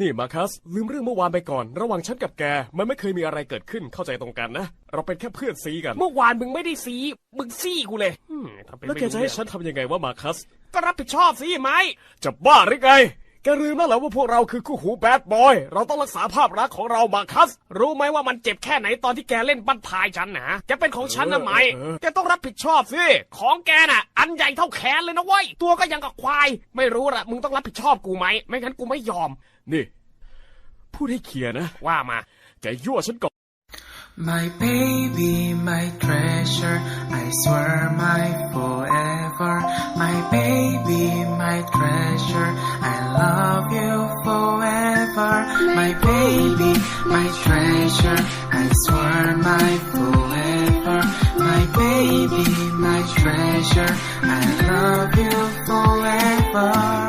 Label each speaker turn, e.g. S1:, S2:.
S1: นี่มาคัส ลืมเรื่องเมื่อวานไปก่อน ระหว่างฉันกับแก มันไม่เคยมีอะไรเกิดขึ้นเข้าใจตรงกันนะ เราเป็นแค่เพื่อนซีกัน
S2: เมื่อวานมึงไม่ได้ซี มึงซี่กูเลยอืมทำเป็น
S1: แล้ว
S2: ไม่
S1: แก
S2: รู้
S1: จะให้
S2: เรื่อง
S1: ฉันทำยังไงว่ามาคัส
S2: ก็รับผิดชอบสิไหม
S1: จะบ้าหรือไง แกลืมแล้วเหรอว่าพวกเราคือคู่หูแบดบอย เราต้องรักษาภาพลักษณ์ของเรามาคัส
S2: รู้ไหมว่ามันเจ็บแค่ไหนตอนที่แกเล่นบั้นพายฉันนะแกเป็นของฉันนะไหม
S1: เออเออ
S2: แกต้องรับผิดชอบสิ ของแกน่ะ อันใหญ่เท่าแขนเลยนะเว้ย ตัวก็ยังกับควาย ไม่รู้ละมึงต้องรับผิดชอบกูไหม ไม่งั้นกูไม่ยอม
S1: นี่ พูดให้เคลียร์นะ
S2: ว่ามา
S1: แกยั่วฉันก่อน
S3: My baby, my treasure, I swear my forever. My baby, my treasure, I love you forever. My baby, my treasure, I swear my forever. My baby, my treasure, I love you forever.